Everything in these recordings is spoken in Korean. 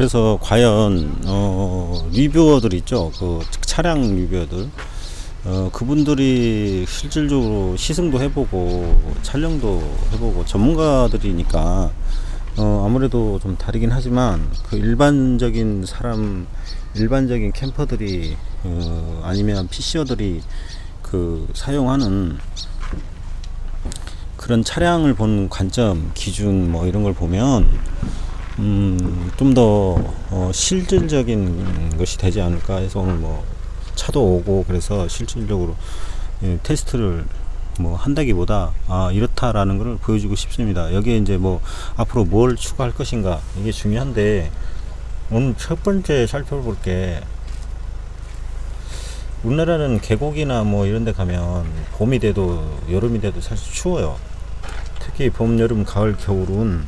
그래서 과연 어, 리뷰어들 있죠. 그 차량 리뷰어들. 어, 그분들이 실질적으로 시승도 해보고 촬영도 해보고 전문가들이니까 어, 아무래도 좀 다르긴 하지만 그 일반적인 사람 일반적인 캠퍼들이 어, 아니면 PC어들이 그 사용하는 그런 차량을 본 관점 기준 뭐 이런 걸 보면 음, 좀더 어, 실질적인 것이 되지 않을까 해서 오늘 뭐 차도 오고 그래서 실질적으로 예, 테스트를 뭐 한다기보다 아 이렇다라는 것을 보여주고 싶습니다. 여기에 이제 뭐 앞으로 뭘 추가할 것인가 이게 중요한데 오늘 첫 번째 살펴볼 게 우리나라는 계곡이나 뭐 이런 데 가면 봄이 돼도 여름이 돼도 사실 추워요. 특히 봄, 여름, 가을, 겨울은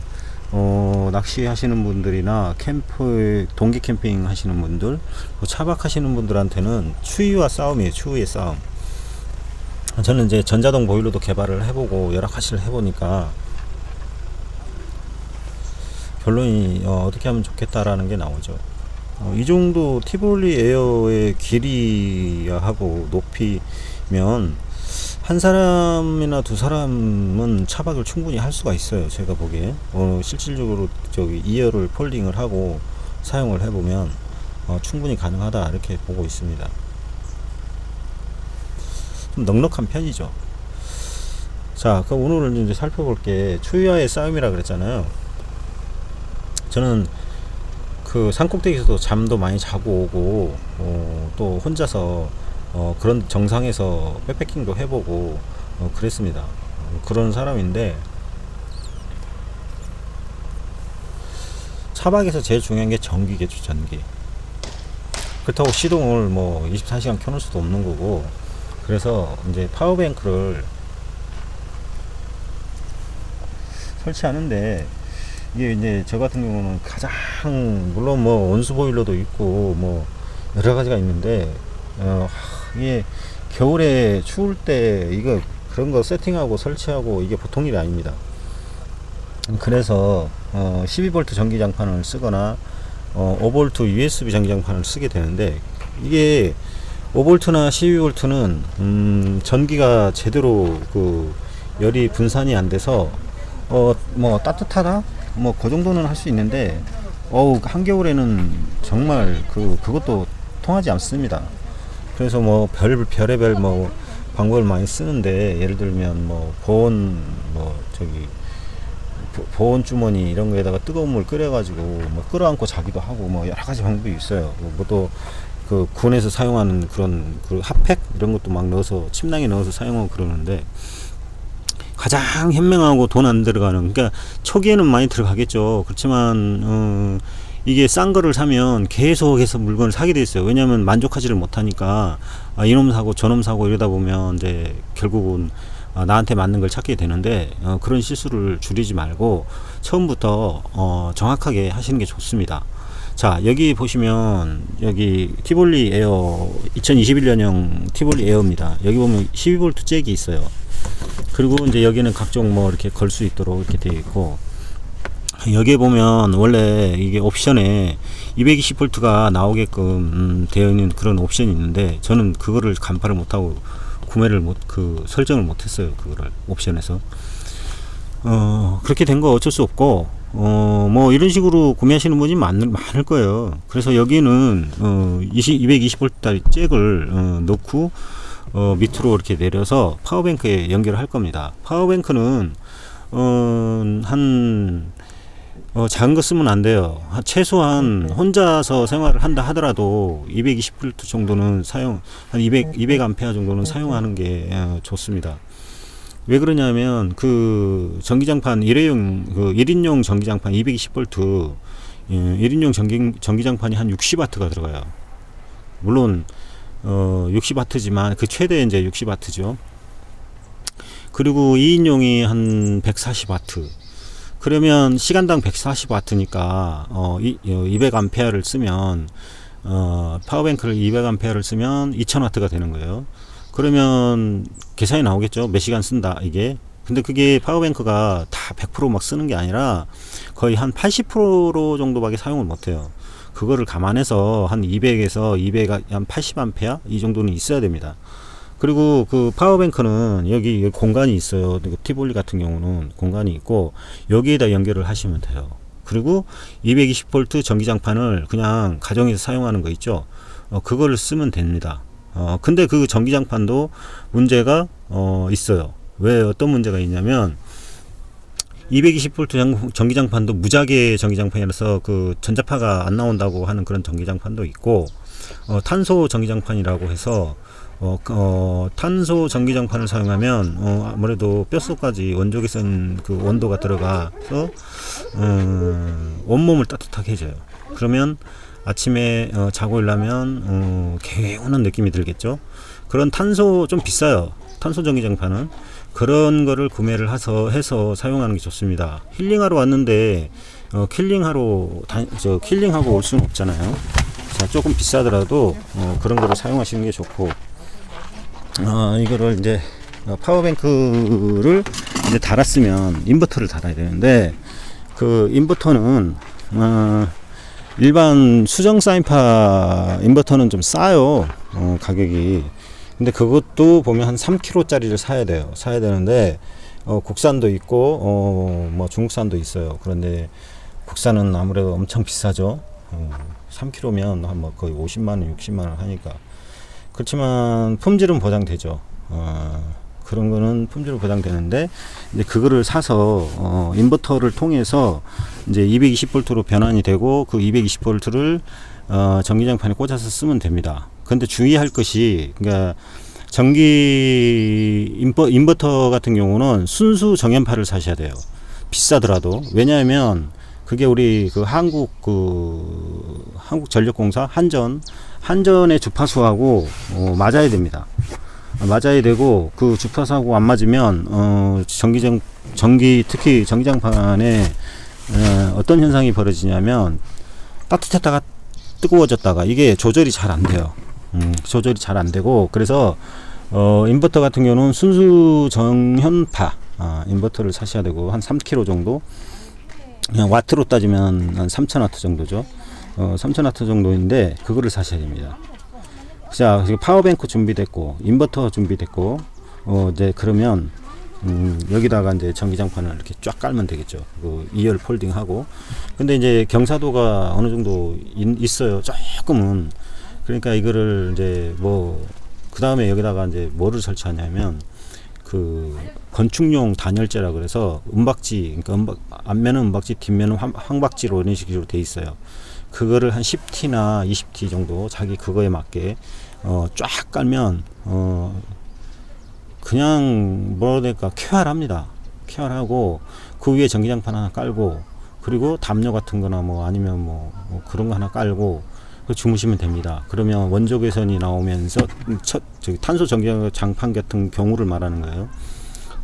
어, 낚시하시는 분들이나 캠프, 동계 캠핑 하시는 분들, 뭐 차박하시는 분들한테는 추위와 싸움이에요. 추위의 싸움. 저는 이제 전자동 보일러도 개발을 해보고 여러 가지를 해보니까 결론이 어, 떻게 하면 좋겠다라는 게 나오죠. 어, 이 정도 티볼리 에어의 길이하고 높이면 한 사람이나 두 사람은 차박을 충분히 할 수가 있어요. 제가 보기에 어, 실질적으로 저기 이어를 폴딩을 하고 사용을 해보면 어, 충분히 가능하다 이렇게 보고 있습니다. 좀 넉넉한 편이죠. 자, 그럼 오늘은 이제 살펴볼 게 추위와의 싸움이라 그랬잖아요. 저는 그 산꼭대기에서도 잠도 많이 자고 오고 어, 또 혼자서 어, 그런 정상에서 백패킹도 해보고 어, 그랬습니다. 어, 그런 사람인데 차박에서 제일 중요한 게 전기겠죠, 전기. 그렇다고 시동을 뭐 24시간 켜놓을 수도 없는 거고 그래서 이제 파워뱅크를 설치하는데 이게 이제 저 같은 경우는 가장 물론 뭐 온수 보일러도 있고 뭐 여러 가지가 있는데 어 이게 겨울에 추울 때 이거 그런 거 세팅하고 설치하고 이게 보통 일이 아닙니다. 그래서 어 12V 전기장판을 쓰거나 어 5V USB 전기장판을 쓰게 되는데 이게 5V나 12V는 음 전기가 제대로 그 열이 분산이 안 돼서 어 뭐 따뜻하다 뭐 그 정도는 할 수 있는데 어우 한겨울에는 정말 그 그것도 통하지 않습니다. 그래서 뭐 별 별의별 뭐 방법을 많이 쓰는데 예를 들면 뭐 보온 뭐 저기 보- 보온 주머니 이런 거에다가 뜨거운 물 끓여가지고 뭐 끌어안고 자기도 하고 뭐 여러 가지 방법이 있어요. 뭐또 그 군에서 사용하는 그런 그 핫팩 이런 것도 막 넣어서 침낭에 넣어서 사용하고 그러는데 가장 현명하고 돈 안 들어가는 그러니까 초기에는 많이 들어가겠죠. 그렇지만 어 이게 싼 거를 사면 계속해서 물건을 사게 돼 있어요. 왜냐하면 만족하지를 못하니까 아, 이놈 사고 저놈 사고 이러다 보면 이제 결국은 아, 나한테 맞는 걸 찾게 되는데 어, 그런 실수를 줄이지 말고 처음부터 어, 정확하게 하시는 게 좋습니다. 자 여기 보시면 여기 티볼리 에어 2021년형 티볼리 에어입니다. 여기 보면 12V 잭이 있어요. 그리고 이제 여기는 각종 뭐 이렇게 걸 수 있도록 이렇게 되어 있고 여기에 보면 원래 이게 옵션에 220V가 나오게끔 음, 되어 있는 그런 옵션이 있는데 저는 그거를 간파를 못하고 구매를 못 그 설정을 못했어요 그거를 옵션에서. 어 그렇게 된 거 어쩔 수 없고 어 뭐 이런 식으로 구매하시는 분이 많을, 많을 거예요. 그래서 여기는 어 20, 220V 잭을 어, 넣고 어 밑으로 이렇게 내려서 파워뱅크에 연결할 겁니다. 파워뱅크는 어 한 어, 작은 거 쓰면 안 돼요. 한- 최소한 혼자서 생활을 한다 하더라도 220V 정도는 사용, 한 200, 200A 정도는 사용하는 게 어, 좋습니다. 왜 그러냐면 그 전기장판 일회용 그 1인용 전기장판 220V 예, 1인용 전기 전기장판이 한 60W가 들어가요. 물론 어 60W지만 그 최대 이제 60W죠. 그리고 2인용이 한 140W. 그러면 시간당 140와트니까 어, 이, 200암페어를 쓰면 어, 파워뱅크를 200암페어를 쓰면 2000와트가 되는 거예요. 그러면 계산이 나오겠죠. 몇 시간 쓴다 이게. 근데 그게 파워뱅크가 다 100%막 쓰는 게 아니라 거의 한 80% 정도밖에 사용을 못 해요. 그거를 감안해서 한 200에서 200, 한 80A 이 정도는 있어야 됩니다. 그리고 그 파워뱅크는 여기 공간이 있어요. 그 티볼리 같은 경우는 공간이 있고 여기에다 연결을 하시면 돼요. 그리고 220V 전기장판을 그냥 가정에서 사용하는 거 있죠. 어, 그거를 쓰면 됩니다. 어, 근데 그 전기장판도 문제가 어, 있어요. 왜 어떤 문제가 있냐면 220V 장- 전기장판도 무작위 전기장판이라서 그 전자파가 안 나온다고 하는 그런 전기장판도 있고 어, 탄소 전기장판이라고 해서 어, 그, 어, 탄소 전기장판을 사용하면 어, 아무래도 뼛속까지 원적외선 그 원도가 들어가서 음, 온몸을 따뜻하게 해줘요. 그러면 아침에 어, 자고 일어나면 어, 개운한 느낌이 들겠죠. 그런 탄소 좀 비싸요. 탄소 전기장판은 그런 거를 구매를 해서 해서 사용하는 게 좋습니다. 힐링하러 왔는데 어, 킬링하러 다, 저 킬링하고 올 수는 없잖아요. 자, 조금 비싸더라도 어, 그런 거를 사용하시는 게 좋고 어, 이거를 이제 어, 파워뱅크를 이제 달았으면 인버터를 달아야 되는데 그 인버터는 어, 일반 수정 사인파 인버터는 좀 싸요. 어, 가격이. 근데 그것도 보면 한 3kg짜리를 사야 돼요. 사야 되는데 어, 국산도 있고 어, 뭐 중국산도 있어요. 그런데 국산은 아무래도 엄청 비싸죠. 어, 3kg면 한 뭐 거의 50만 원 60만 원 하니까 그렇지만 품질은 보장되죠. 어, 그런 거는 품질은 보장되는데 이제 그거를 사서 어, 인버터를 통해서 이제 220V로 변환이 되고 그 220V를 어, 전기장판에 꽂아서 쓰면 됩니다. 근데 주의할 것이 그러니까 전기 인버, 인버터 같은 경우는 순수 정연파를 사셔야 돼요. 비싸더라도 왜냐하면 그게 우리 그 한국 그 한국전력공사 한전 한전의 주파수하고 어, 맞아야 됩니다. 맞아야 되고 그 주파수하고 안 맞으면 어 전기장 전기 특히 전기장판에 어, 어떤 현상이 벌어지냐면 따뜻했다가 뜨거워졌다가 이게 조절이 잘 안 돼요. 음, 조절이 잘 안 되고 그래서 어 인버터 같은 경우는 순수 정현파 아, 인버터를 사셔야 되고 한 3kg 정도 와트로 따지면 한 3,000와트 정도죠. 어, 3,000와트 정도인데 그거를 사셔야 됩니다. 자, 파워뱅크 준비됐고 인버터 준비됐고 어, 이제 그러면 음, 여기다가 이제 전기장판을 이렇게 쫙 깔면 되겠죠. 그 2열 폴딩하고. 근데 이제 경사도가 어느 정도 인- 있어요. 조금은. 그러니까 이거를 이제 뭐, 그 다음에 여기다가 이제 뭐를 설치하냐면 그 건축용 단열재라 그래서 은박지, 그러니까 은박, 앞면은 은박지, 뒷면은 황, 황박지로 이런 식으로 돼 있어요. 그거를 한 10T나 20T 정도 자기 그거에 맞게 어, 쫙 깔면 어, 그냥 뭐라 될까 쾌활합니다. 쾌활하고 그 위에 전기장판 하나 깔고 그리고 담요 같은 거나 뭐 아니면 뭐, 뭐 그런 거 하나 깔고 그 주무시면 됩니다. 그러면 원적외선이 나오면서 첫 탄소 전기장판 같은 경우를 말하는 거예요.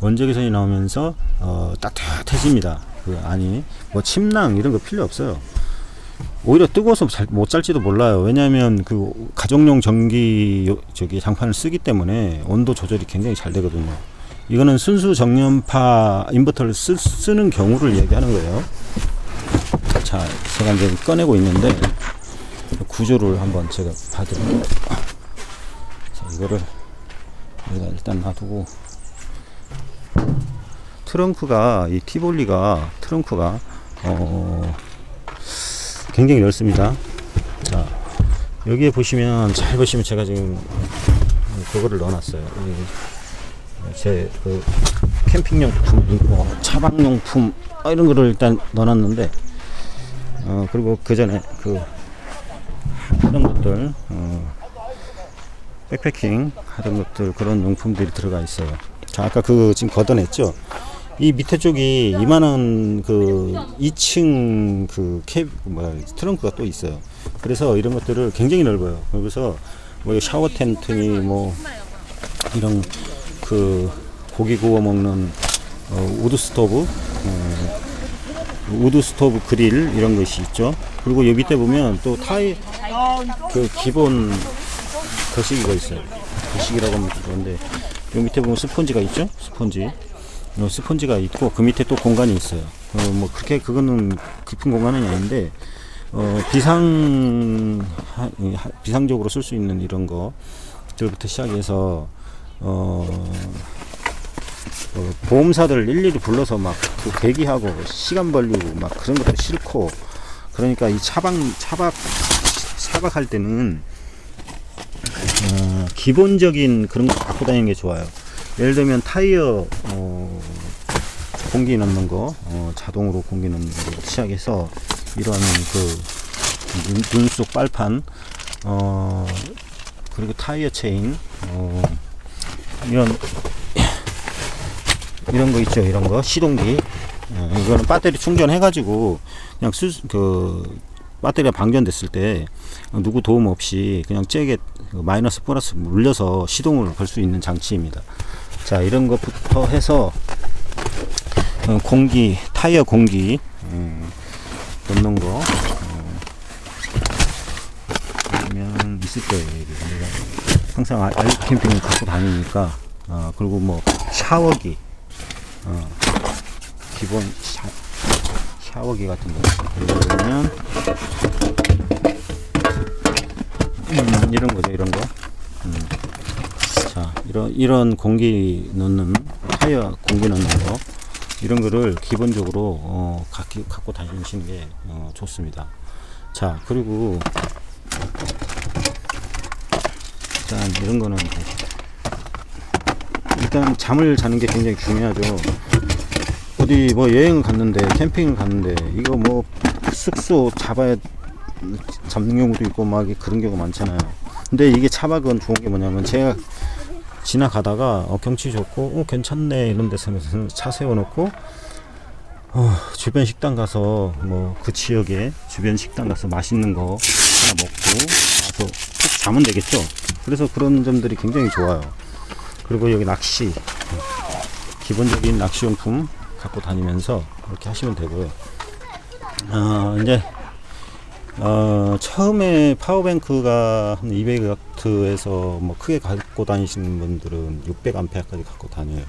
원적외선이 나오면서 어, 따뜻해집니다. 그 아니 뭐 침낭 이런 거 필요 없어요. 오히려 뜨거워서 잘 못 잘지도 몰라요. 왜냐하면 그 가정용 전기 요- 저기 장판을 쓰기 때문에 온도 조절이 굉장히 잘 되거든요. 이거는 순수 정연파 인버터를 쓰, 쓰는 경우를 얘기하는 거예요. 자, 제가 이제 꺼내고 있는데 구조를 한번 제가 봐드릴게요. 자, 이거를 여기다 일단 놔두고 트렁크가 이 티볼리가 트렁크가 어 굉장히 넓습니다. 자, 여기에 보시면 잘 보시면 제가 지금 그거를 넣어놨어요. 제그 캠핑용품, 뭐 차박용품 아, 이런 거를 일단 넣어놨는데, 어 그리고 그 전에 그 이런 것들, 어, 백패킹 하던 것들 그런 용품들이 들어가 있어요. 자, 아까 그 지금 걷어냈죠. 이 밑에 쪽이 이만한 그 2층 그 캐, 뭐야, 트렁크가 또 있어요. 그래서 이런 것들을 굉장히 넓어요. 그래서 뭐 샤워 텐트니 뭐 이런 그 고기 구워 먹는 어, 우드 스토브, 어, 우드 스토브 그릴 이런 것이 있죠. 그리고 여기 밑에 보면 또 타이 그 기본 거시기가 있어요. 거시기라고 하면 그런데 여기 밑에 보면 스펀지가 있죠. 스펀지. 어, 스펀지가 있고 그 밑에 또 공간이 있어요. 어, 뭐 그렇게 그거는 깊은 공간은 아닌데 어, 비상 비상적으로 쓸 수 있는 이런 것들부터 시작해서 어, 어, 보험사들 일일이 불러서 막 그 대기하고 시간 벌리고 막 그런 것도 싫고 그러니까 이 차박 차박 차박할 때는 어, 기본적인 그런 거 갖고 다니는 게 좋아요. 예를 들면 타이어 어, 공기 넣는 거 어, 자동으로 공기 넣는 거 시작해서 이런 그 눈, 눈속 빨판 어, 그리고 타이어 체인 어, 이런 이런 거 있죠. 이런 거. 시동기. 어, 이거는 배터리 충전해 가지고 그냥 수, 그 배터리가 방전됐을 때 누구 도움 없이 그냥 잭에 그 마이너스 플러스 물려서 시동을 걸 수 있는 장치입니다. 자 이런 것부터 해서 어, 공기 타이어 공기 음, 넣는 거. 어, 그러면 있을 거예요 항상 알- 알리 캠핑을 갖고 다니니까. 어, 그리고 뭐 샤워기 어, 기본 샤, 샤워기 같은 거. 그러면 음, 이런 거죠 이런 거. 음. 자 이런 이런 공기 넣는 타이어 공기 넣는 거. 이런 거를 기본적으로 어, 갖기, 갖고 다니시는 게 어, 좋습니다. 자 그리고 일단 이런 거는 일단 잠을 자는 게 굉장히 중요하죠. 어디 뭐 여행을 갔는데 캠핑을 갔는데 이거 뭐 숙소 잡아야 잡는 경우도 있고 막 그런 경우가 많잖아요. 근데 이게 차박은 좋은 게 뭐냐면 제가 지나가다가 어, 경치 좋고 어, 괜찮네 이런 데서 차 세워놓고 어, 주변 식당 가서 뭐 그 지역에 주변 식당 가서 맛있는 거 하나 먹고 와서 푹 자면 되겠죠. 그래서 그런 점들이 굉장히 좋아요 그리고 여기 낚시 기본적인 낚시용품 갖고 다니면서 그렇게 하시면 되고요 어, 이제 어, 처음에 파워뱅크가 한 200와트에서 뭐 크게 갖고 다니시는 분들은 600암페어까지 갖고 다녀요.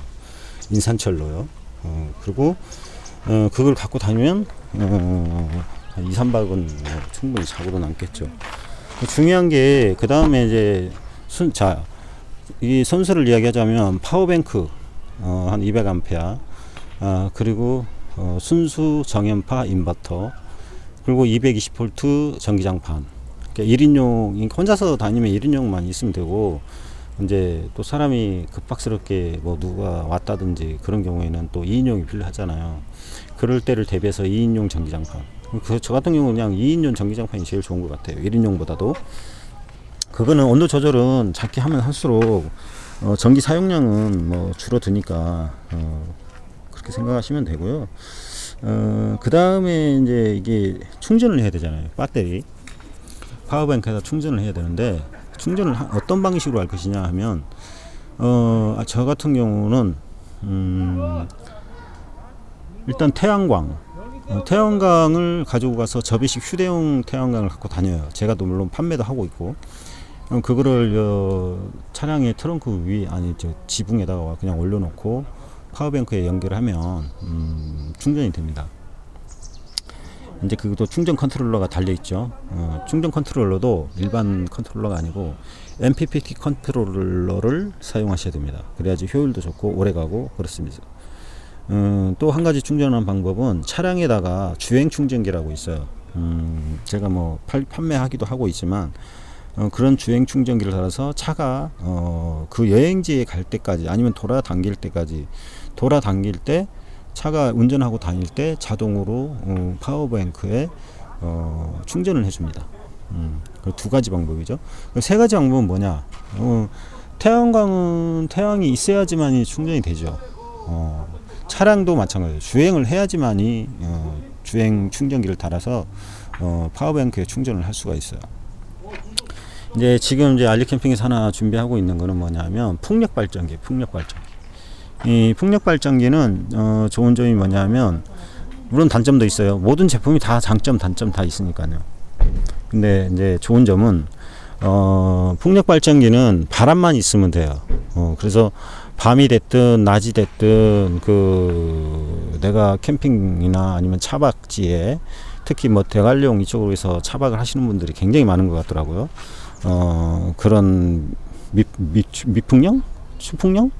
인산철로요. 어, 그리고 어, 그걸 갖고 다니면 어, 한 2, 3박은 뭐 충분히 자고도 남겠죠. 중요한 게 그 다음에 이제 순, 자, 이 선수를 이야기하자면 파워뱅크 어, 한 200암페어 아, 그리고 어, 순수 정연파 인버터 그리고 220V 전기장판. 그러니까 1인용, 혼자서 다니면 1인용만 있으면 되고, 이제 또 사람이 급박스럽게 뭐 누가 왔다든지 그런 경우에는 또 2인용이 필요하잖아요. 그럴 때를 대비해서 2인용 전기장판. 그, 저 같은 경우는 그냥 2인용 전기장판이 제일 좋은 것 같아요. 1인용보다도. 그거는 온도 조절은 작게 하면 할수록 어, 전기 사용량은 뭐 줄어드니까 어, 그렇게 생각하시면 되고요. 어, 그 다음에 이제 이게 충전을 해야 되잖아요. 배터리. 파워뱅크에다 충전을 해야 되는데, 충전을 하- 어떤 방식으로 할 것이냐 하면, 어, 아, 저 같은 경우는, 음, 일단 태양광. 어, 태양광을 가지고 가서 접이식 휴대용 태양광을 갖고 다녀요. 제가 또 물론 판매도 하고 있고. 어, 그거를 어, 차량의 트렁크 위 아니 저 지붕에다가 그냥 올려놓고 파워뱅크에 연결하면 음, 충전이 됩니다. 이제 그것도 충전 컨트롤러가 달려 있죠. 어, 충전 컨트롤러도 일반 컨트롤러가 아니고 MPPT 컨트롤러를 사용하셔야 됩니다. 그래야지 효율도 좋고 오래가고 그렇습니다. 음, 또 한 가지 충전하는 방법은 차량에다가 주행 충전기라고 있어요. 음, 제가 뭐 팔, 판매하기도 하고 있지만 어, 그런 주행 충전기를 달아서 차가 어, 그 여행지에 갈 때까지 아니면 돌아당길 때까지 돌아당길 때 차가 운전하고 다닐 때 자동으로 어, 파워뱅크에 어, 충전을 해줍니다. 음, 그두 가지 방법이죠. 그세 가지 방법은 뭐냐? 어, 태양광은 태양이 있어야지만이 충전이 되죠. 어, 차량도 마찬가지예요. 주행을 해야지만이 어, 주행 충전기를 달아서 어, 파워뱅크에 충전을 할 수가 있어요. 이제 지금 이제 알리 캠핑에서 하나 준비하고 있는 거는 뭐냐면 풍력 발전기, 풍력 발전기. 이 풍력 발전기는 어, 좋은 점이 뭐냐면 물론 단점도 있어요. 모든 제품이 다 장점, 단점 다 있으니까요. 근데 이제 좋은 점은 어, 풍력 발전기는 바람만 있으면 돼요. 어, 그래서 밤이 됐든 낮이 됐든 그 내가 캠핑이나 아니면 차박지에 특히 뭐 대관령 이쪽으로 해서 차박을 하시는 분들이 굉장히 많은 것 같더라고요. 어, 그런 미, 미, 미풍령? 추풍령?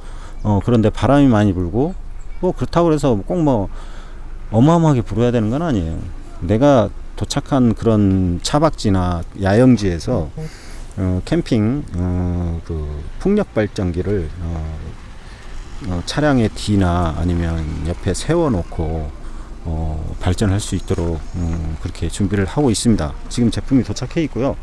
어, 그런데 바람이 많이 불고 뭐 그렇다고 해서 꼭 뭐 어마어마하게 불어야 되는 건 아니에요. 내가 도착한 그런 차박지나 야영지에서 어, 캠핑 어, 그 풍력 발전기를 어, 어, 차량의 뒤나 아니면 옆에 세워놓고 어, 발전할 수 있도록 음, 그렇게 준비를 하고 있습니다. 지금 제품이 도착해 있고요.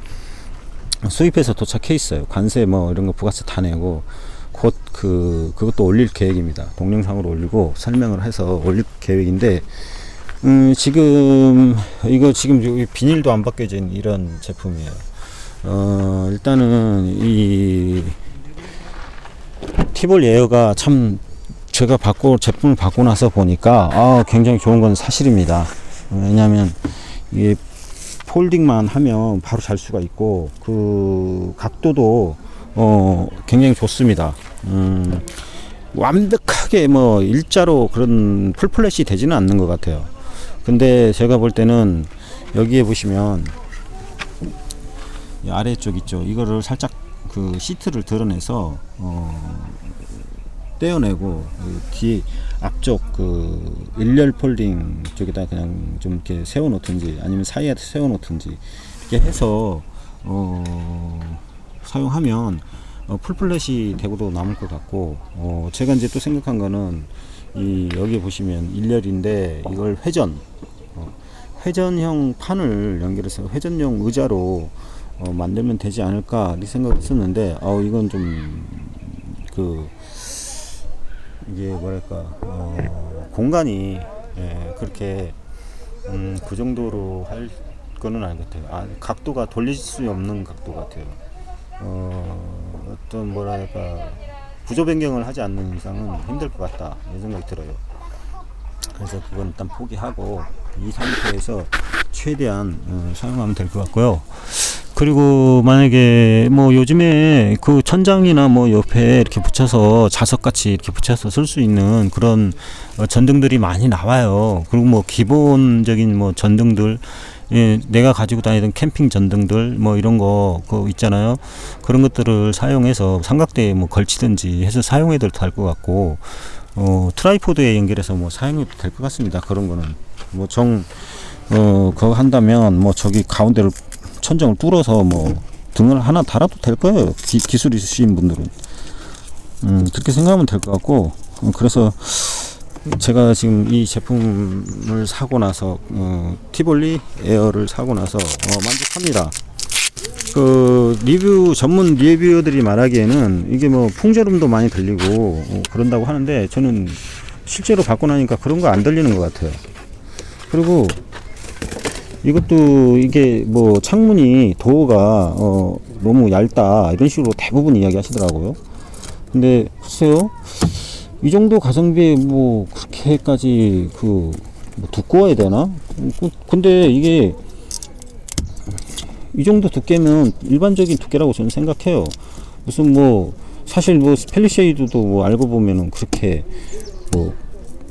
수입해서 도착해 있어요. 관세 뭐 이런 거 부가세 다 내고 곧 그 그것도 올릴 계획입니다. 동영상으로 올리고 설명을 해서 올릴 계획인데 음, 지금 이거 지금 비닐도 안 벗겨진 이런 제품이에요. 어, 일단은 이 티볼 에어가 참 제가 받고 제품을 받고 나서 보니까 아, 굉장히 좋은 건 사실입니다. 왜냐하면 이게 폴딩만 하면 바로 잘 수가 있고 그 각도도 어, 굉장히 좋습니다. 음, 완벽하게 뭐 일자로 그런 풀플랫이 되지는 않는 것 같아요. 근데 제가 볼 때는 여기에 보시면 이 아래쪽 있죠. 이거를 살짝 그 시트를 드러내서 어, 떼어내고 그뒤 앞쪽 그 일렬 폴딩 쪽에다 그냥 좀 이렇게 세워 놓든지 아니면 사이에 세워 놓든지 이렇게 해서 어, 사용하면 어, 풀플랫이 되고도 남을 것 같고 어, 제가 이제 또 생각한 거는 이 여기 보시면 일렬인데 이걸 회전 어, 회전형 판을 연결해서 회전용 의자로 어, 만들면 되지 않을까 이 생각을 했었는데 어 이건 좀그 이게 뭐랄까 어, 공간이 예, 그렇게 음, 그 정도로 할 거는 아닌 것 같아요. 아, 각도가 돌릴 수 없는 각도 같아요. 어, 어떤 뭐랄까 구조 변경을 하지 않는 이상은 힘들 것 같다 이런 생각이 들어요. 그래서 그건 일단 포기하고 이 상태에서 최대한 어, 사용하면 될 것 같고요. 그리고 만약에 뭐 요즘에 그 천장이나 뭐 옆에 이렇게 붙여서 자석같이 이렇게 붙여서 쓸 수 있는 그런 어, 전등들이 많이 나와요. 그리고 뭐 기본적인 뭐 전등들 예, 내가 가지고 다니던 캠핑 전등들 뭐 이런 거 그 있잖아요. 그런 것들을 사용해서 삼각대에 뭐 걸치든지 해서 사용해도 될 것 같고 어, 트라이포드에 연결해서 뭐 사용해도 될 것 같습니다. 그런 거는 뭐정 어, 그거 한다면 뭐 저기 가운데를 천정을 뚫어서 뭐 등을 하나 달아도 될 거예요. 기, 기술 있으신 분들은. 음, 그렇게 생각하면 될 것 같고, 어, 그래서 제가 지금 이 제품을 사고 나서, 어, 티볼리 에어를 사고 나서, 어, 만족합니다. 그, 리뷰, 전문 리뷰어들이 말하기에는 이게 뭐 풍절음도 많이 들리고, 어, 그런다고 하는데, 저는 실제로 받고 나니까 그런 거 안 들리는 것 같아요. 그리고 이것도 이게 뭐 창문이 도어가 어 너무 얇다 이런 식으로 대부분 이야기 하시더라고요. 근데 글쎄요 이 정도 가성비에 뭐 그렇게까지 그 뭐 두꺼워야 되나? 그- 근데 이게 이 정도 두께면 일반적인 두께라고 저는 생각해요. 무슨 뭐 사실 뭐 스펠리쉐이드도 뭐 알고 보면은 그렇게 뭐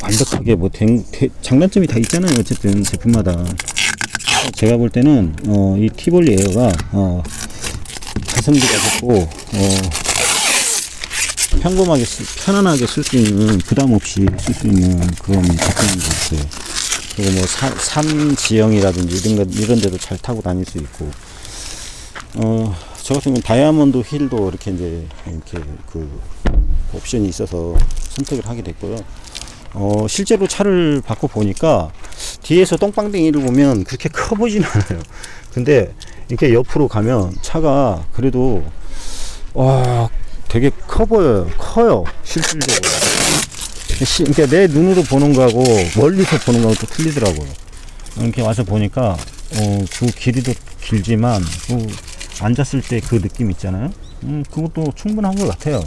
완벽하게 뭐 된, 되- 장단점이 다 있잖아요. 어쨌든 제품마다. 제가 볼 때는 어, 이 티볼리 에어가 어, 가성비가 좋고 어, 평범하게 쓰- 편안하게 쓸 수 있는 부담 없이 쓸 수 있는 그런 제품인 것 같아요. 그리고 뭐 산, 산 지형이라든지 이런 것 이런 데도 잘 타고 다닐 수 있고 어, 저 같은 경우는 다이아몬드 힐도 이렇게 이제 이렇게 그 옵션이 있어서 선택을 하게 됐고요. 어, 실제로 차를 바꿔 보니까 뒤에서 똥방댕이를 보면 그렇게 커 보진 않아요. 근데 이렇게 옆으로 가면 차가 그래도 와 되게 커 보여요. 커요. 실질적으로. 시- 그러니까 내 눈으로 보는 거하고 멀리서 보는 거하고 또 틀리더라고요. 이렇게 와서 보니까 어, 그 길이도 길지만 그 앉았을 때 그 느낌 있잖아요. 음, 그것도 충분한 것 같아요.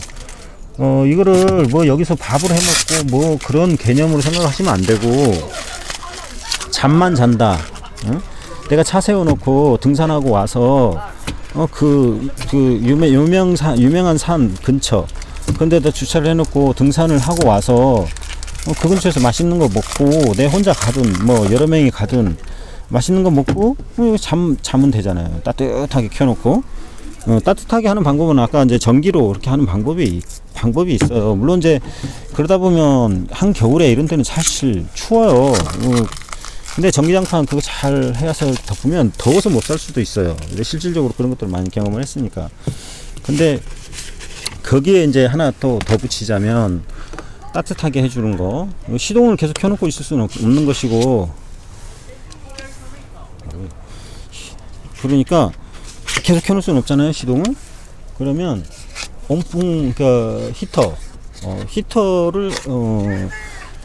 어, 이거를 뭐 여기서 밥을 해 먹고 뭐 그런 개념으로 생각하시면 안 되고 잠만 잔다. 응? 내가 차 세워놓고 등산하고 와서 어, 그, 그 유명, 유명 산, 유명한 산 근처 근데다 주차를 해놓고 등산을 하고 와서 어, 그 근처에서 맛있는 거 먹고 내 혼자 가든 뭐 여러 명이 가든 맛있는 거 먹고 어, 잠 자면 되잖아요. 따뜻하게 켜놓고 어, 따뜻하게 하는 방법은 아까 이제 전기로 그렇게 하는 방법이 방법이 있어요. 물론 이제 그러다 보면 한 겨울에 이런 때는 사실 추워요. 어, 근데 전기장판 그거 잘 해서 덮으면 더워서 못 살 수도 있어요. 근데 실질적으로 그런 것들을 많이 경험을 했으니까. 근데 거기에 이제 하나 또 더 붙이자면 따뜻하게 해주는 거. 시동을 계속 켜놓고 있을 수는 없- 없는 것이고. 그러니까 계속 켜놓을 수는 없잖아요, 시동을. 그러면 온풍, 그 히터, 어, 히터를 어,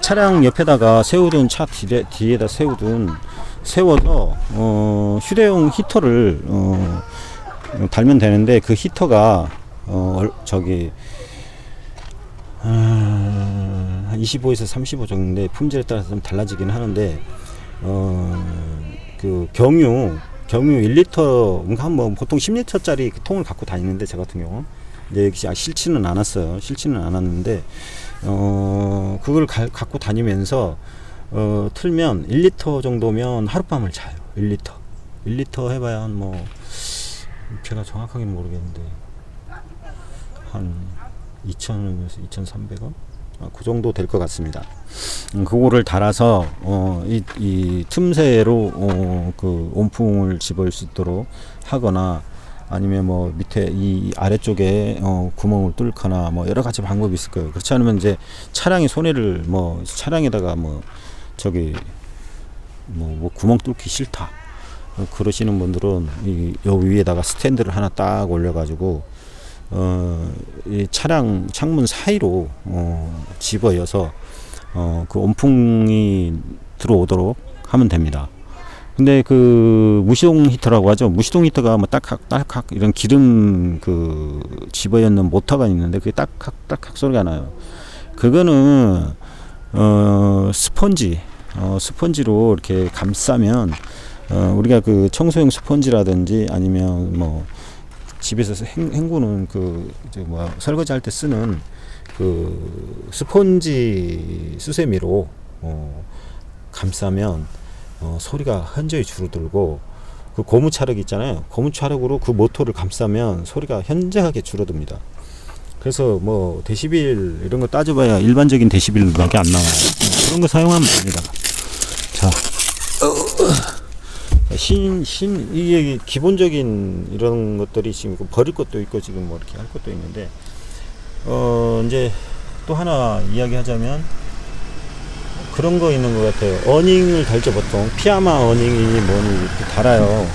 차량 옆에다가 세우든 차 뒤에, 뒤에다 세우든 세워서 어, 휴대용 히터를 어, 달면 되는데 그 히터가 어, 얼- 저기 아, 한 25에서 35 정도인데 품질에 따라서 좀 달라지긴 하는데 어, 그 경유 경유 1리터 한뭐 보통 10리터짜리 그 통을 갖고 다니는데 제 같은 경우 이제 역시 아, 싫지는 않았어요. 싫지는 않았는데 어 그걸 가, 갖고 다니면서 어 틀면 1리터 정도면 하룻밤을 자요. 1리터. 1리터 해봐야 한 뭐 제가 정확하게는 모르겠는데 한 2,000원에서 2,300원? 아, 그 정도 될 것 같습니다. 음, 그거를 달아서 어, 이, 이 틈새로 어, 그 온풍을 집을 수 있도록 하거나 아니면 뭐 밑에 이 아래쪽에 어, 구멍을 뚫거나 뭐 여러 가지 방법이 있을 거예요. 그렇지 않으면 이제 차량이 손해를 뭐 차량에다가 뭐 저기 뭐, 뭐 구멍 뚫기 싫다. 어, 그러시는 분들은 이, 요 위에다가 스탠드를 하나 딱 올려가지고 어, 이 차량 창문 사이로 어, 집어여서 어, 그 온풍이 들어오도록 하면 됩니다. 근데 그 무시동 히터라고 하죠. 무시동 히터가 뭐 딱학 딱학 이런 기름 그 집어였는 모터가 있는데 그게 딱학 딱학 소리가 나요. 그거는 어 스펀지 어 스펀지로 이렇게 감싸면 어 우리가 그 청소용 스펀지라든지 아니면 뭐 집에서 행, 헹구는 그 이제 뭐 설거지 할 때 쓰는 그 스펀지 수세미로 어 감싸면 어 소리가 현저히 줄어들고 그 고무 차력 있잖아요. 고무 차력으로 그 모터를 감싸면 소리가 현저하게 줄어듭니다. 그래서 뭐 데시빌 이런 거 따져봐야 일반적인 데시빌밖에 안 나와요. 그런 거 사용하면 됩니다. 자, 신, 신, 이게 기본적인 이런 것들이 지금 있고 버릴 것도 있고 지금 뭐 이렇게 할 것도 있는데, 어, 이제 또 하나 이야기 하자면 그런 거 있는 것 같아요. 어닝을 달죠, 보통. 피아마 어닝이 뭐니 이렇게 달아요.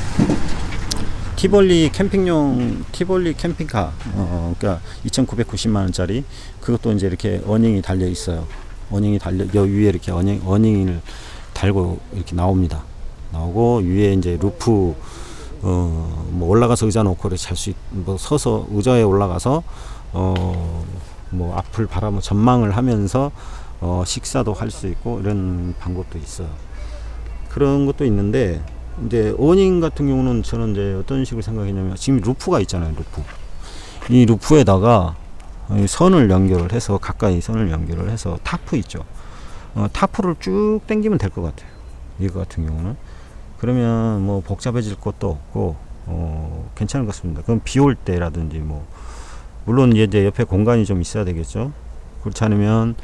티볼리 캠핑용 티볼리 캠핑카 어 그러니까 2,990만 원짜리 그것도 이제 이렇게 어닝이 달려 있어요. 어닝이 달려 여 위에 이렇게 어닝 어닝을 달고 이렇게 나옵니다. 나오고 위에 이제 루프 어 뭐 올라가서 의자 놓고 이렇게 잘수 뭐 서서 의자에 올라가서 어 뭐 앞을 바라보 전망을 하면서 어 식사도 할 수 있고 이런 방법도 있어요. 그런 것도 있는데 이제 어닝 같은 경우는 저는 이제 어떤 식으로 생각했냐면 지금 루프가 있잖아요 루프. 이 루프에다가 이 선을 연결을 해서 가까이 선을 연결을 해서 타프 있죠. 어, 타프를 쭉 당기면 될 것 같아요. 이거 같은 경우는 그러면 뭐 복잡해질 것도 없고 어, 괜찮은 것 같습니다 그럼 비 올 때라든지 뭐 물론 이제 옆에 공간이 좀 있어야 되겠죠 그렇지 않으면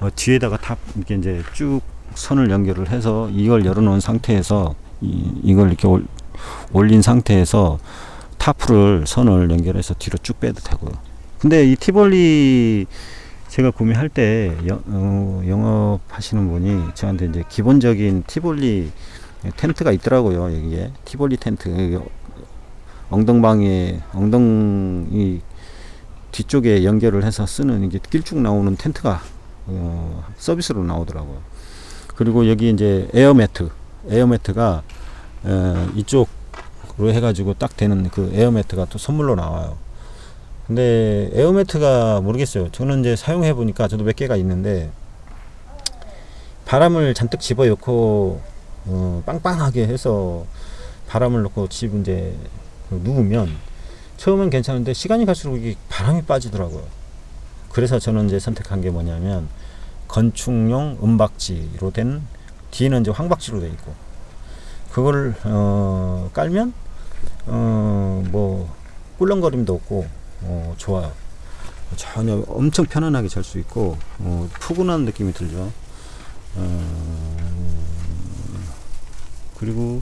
어, 뒤에다가 탑 이렇게 이제 쭉 선을 연결을 해서 이걸 열어놓은 상태에서 이, 이걸 이렇게 올, 올린 상태에서 타프를 선을 연결해서 뒤로 쭉 빼도 되고요. 근데 이 티볼리 제가 구매할 때 영, 어, 영업하시는 분이 저한테 이제 기본적인 티볼리 텐트가 있더라고요. 여기에 티볼리 텐트 엉덩방에 엉덩이 뒤쪽에 연결을 해서 쓰는 이게 길쭉 나오는 텐트가 어, 서비스로 나오더라고요. 그리고 여기 이제 에어 매트 에어 매트가 어, 이쪽으로 해가지고 딱 되는 그 에어 매트가 또 선물로 나와요. 근데 에어 매트가 모르겠어요. 저는 이제 사용해 보니까 저도 몇 개가 있는데 바람을 잔뜩 집어 넣고 어, 빵빵하게 해서 바람을 넣고 집 이제 그 누우면 처음엔 괜찮은데 시간이 갈수록 이게 바람이 빠지더라고요. 그래서 저는 이제 선택한 게 뭐냐면 건축용 은박지로 된 뒤는 이제 황박지로 돼 있고 그걸 어, 깔면 어 뭐 꿀렁거림도 없고 어, 좋아요. 전혀 엄청 편안하게 잘 수 있고 어, 푸근한 느낌이 들죠. 그리고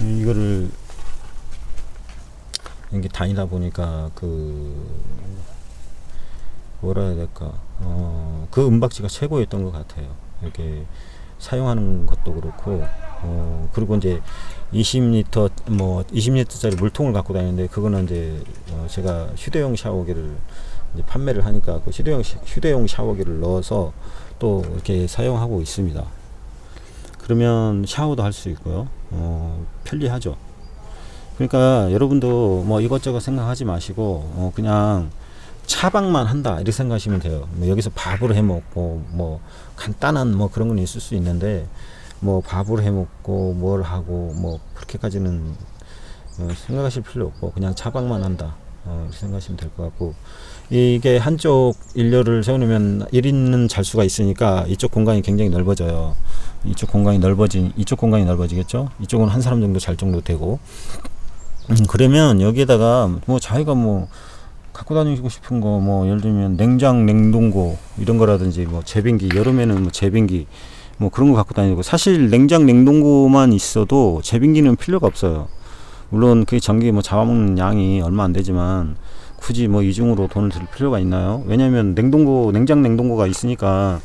이거를 이게 다니다 보니까 그 뭐라 해야 될까 어, 그 은박지가 최고였던 것 같아요. 이렇게 사용하는 것도 그렇고 어, 그리고 이제 20리터 뭐 20리터짜리 물통을 갖고 다니는데 그거는 이제 어, 제가 휴대용 샤워기를 판매를 하니까 그 휴대용 시- 휴대용 샤워기를 넣어서 또 이렇게 사용하고 있습니다. 그러면 샤워도 할 수 있고요. 어, 편리하죠. 그러니까 여러분도 뭐 이것저것 생각하지 마시고 어, 그냥 차박만 한다 이렇게 생각하시면 돼요. 뭐 여기서 밥을 해 먹고 뭐 간단한 뭐 그런 건 있을 수 있는데 뭐 밥을 해 먹고 뭘 하고 뭐 그렇게까지는 어, 생각하실 필요 없고 그냥 차박만 한다 어, 생각하시면 될 것 같고 이게 한쪽 일렬을 세워놓으면 1인은 잘 수가 있으니까 이쪽 공간이 굉장히 넓어져요. 이쪽 공간이 넓어진 이쪽 공간이 넓어지겠죠. 이쪽은 한 사람 정도 잘 정도 되고 음, 그러면 여기에다가 뭐 자기가 뭐 갖고 다니고 싶은 거 뭐 예를 들면 냉장 냉동고 이런 거라든지 뭐 제빙기 여름에는 뭐 제빙기 뭐 그런 거 갖고 다니고 사실 냉장 냉동고만 있어도 제빙기는 필요가 없어요. 물론 그 전기 뭐 잡아먹는 양이 얼마 안 되지만 굳이 뭐 이중으로 돈을 들 필요가 있나요? 왜냐하면 냉동고 냉장 냉동고가 있으니까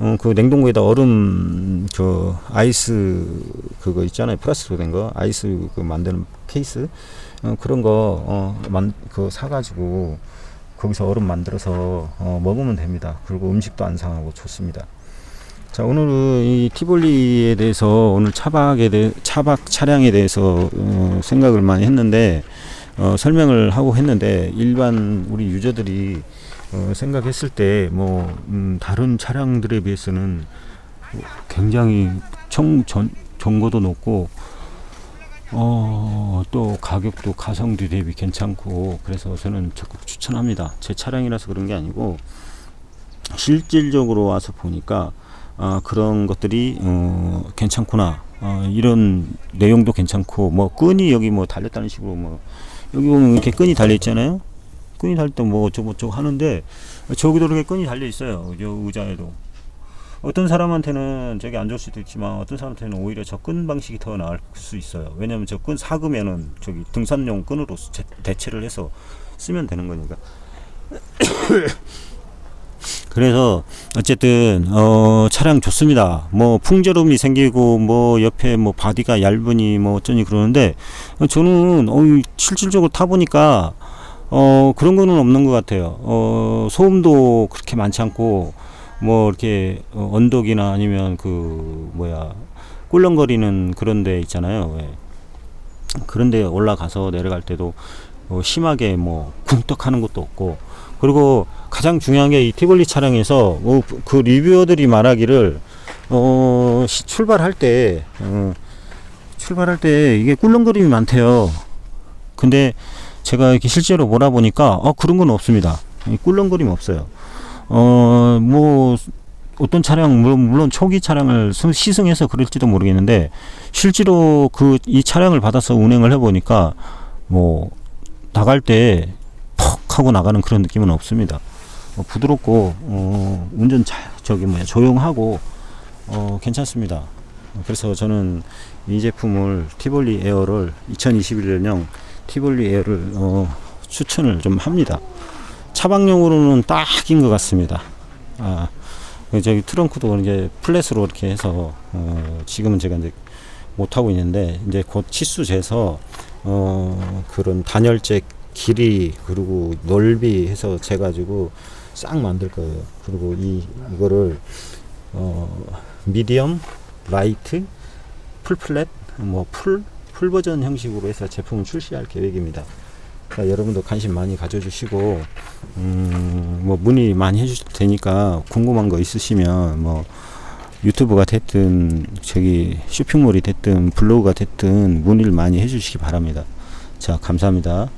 어, 그 냉동고에다 얼음 그 아이스 그거 있잖아요 플라스틱으로 된거 아이스 그 만드는 케이스 어, 그런 거어만그 사가지고 거기서 얼음 만들어서 어, 먹으면 됩니다. 그리고 음식도 안 상하고 좋습니다. 자 오늘은 이 티볼리에 대해서 오늘 차박에 대해 차박 차량에 대해서 어, 생각을 많이 했는데 어, 설명을 하고 했는데 일반 우리 유저들이 어, 생각했을 때뭐 음, 다른 차량들에 비해서는 굉장히 청 전, 정보도 높고 어, 또 가격도 가성비 대비 괜찮고 그래서 저는 적극 추천합니다. 제 차량이라서 그런 게 아니고 실질적으로 와서 보니까 아, 그런 것들이 어, 괜찮구나. 어, 이런 내용도 괜찮고 뭐 끈이 여기 뭐 달렸다는 식으로 뭐 여기 보면 이렇게 끈이 달려 있잖아요. 끈이 달릴 때뭐 어쩌고 저쩌고 하는데 저기도 이렇게 끈이 달려 있어요. 저 의자에도. 어떤 사람한테는 저게 안 좋을 수도 있지만 어떤 사람한테는 오히려 저 끈 방식이 더 나을 수 있어요. 왜냐면 저 끈 사그면은 저기 등산용 끈으로 제- 대체를 해서 쓰면 되는 거니까. 그래서 어쨌든 어 차량 좋습니다. 뭐 풍절음이 생기고 뭐 옆에 뭐 바디가 얇으니 뭐 어쩌니 그러는데 어, 저는 어 실질적으로 타 보니까 어 그런 거는 없는 것 같아요. 어 소음도 그렇게 많지 않고 뭐 이렇게 어, 언덕이나 아니면 그 뭐야 꿀렁거리는 그런 데 있잖아요. 왜. 그런 데 올라가서 내려갈 때도 어, 심하게 뭐 쿵떡 하는 것도 없고 그리고 가장 중요한 게 이 티볼리 차량에서 뭐 그 리뷰어들이 말하기를 어 시- 출발할 때 어, 출발할 때 이게 꿀렁거림이 많대요. 근데 제가 이렇게 실제로 몰아보니까 어 그런 건 없습니다. 이 꿀렁거림 없어요. 어 뭐 어떤 차량 물론, 물론 초기 차량을 스- 시승해서 그럴지도 모르겠는데 실제로 그 이 차량을 받아서 운행을 해보니까 뭐 나갈 때 퍽 하고 나가는 그런 느낌은 없습니다. 어, 부드럽고 어, 운전 잘 저기 뭐야 조용하고 어, 괜찮습니다. 어, 그래서 저는 이 제품을 티볼리 에어를 2021년형 티볼리 에어를 어, 추천을 좀 합니다. 차박용으로는 딱인 것 같습니다. 아, 그 저기 트렁크도 이제 플랫으로 이렇게 해서 어, 지금은 제가 이제 못 하고 있는데 이제 곧 치수 재서 어, 그런 단열재 길이 그리고 넓이 해서 재 가지고 싹 만들 거예요. 그리고 이 이거를 어, 미디엄, 라이트, 풀 플랫, 뭐 풀, 풀 버전 형식으로 해서 제품을 출시할 계획입니다. 그러니까 여러분도 관심 많이 가져주시고 음, 뭐 문의 많이 해주실 테니까 궁금한 거 있으시면 뭐 유튜브가 됐든 저기 쇼핑몰이 됐든 블로그가 됐든 문의를 많이 해주시기 바랍니다. 자 감사합니다.